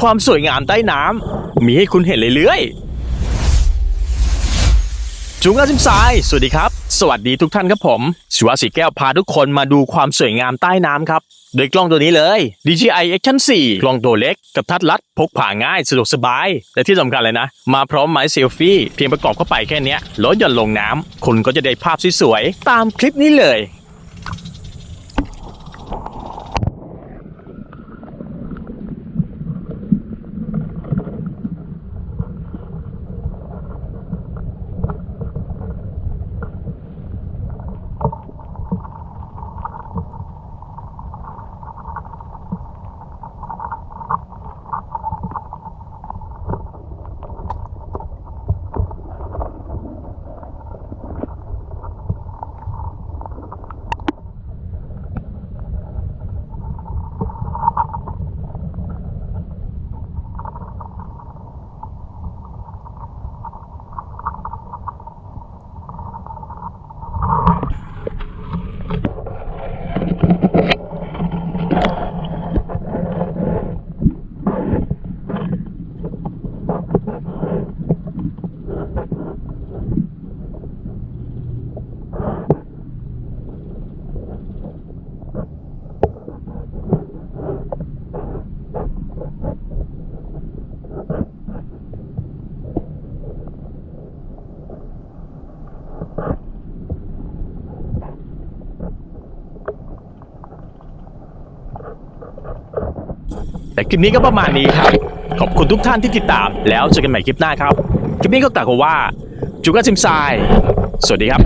ความสวยงามใต้น้ำมีให้คุณเห็นเรื่อยๆจุงอาซิมซายสวัสดีครับ สวัสดีทุกท่านครับผมชิวาสีแก้วพาทุกคนมาดูความสวยงามใต้น้ำครับ โดยกล้องตัวนี้เลย DJI Action 4 กล้องตัวเล็กกับทัดรัด พกพาง่ายสะดวกสบาย และที่สำคัญเลยนะ มาพร้อมไม้เซลฟี่ เพียงประกอบเข้าไปแค่นี้ลดหย่อนลงน้ำคุณก็จะได้ภาพสวยๆตามคลิปนี้เลย แต่คลิปนี้ก็ประมาณนี้ครับ ขอบคุณทุกท่านที่ติดตาม แล้วเจอกันใหม่คลิปหน้าครับ คลิปนี้ก็กล่าวว่า จุกกะซิมซาย สวัสดีครับ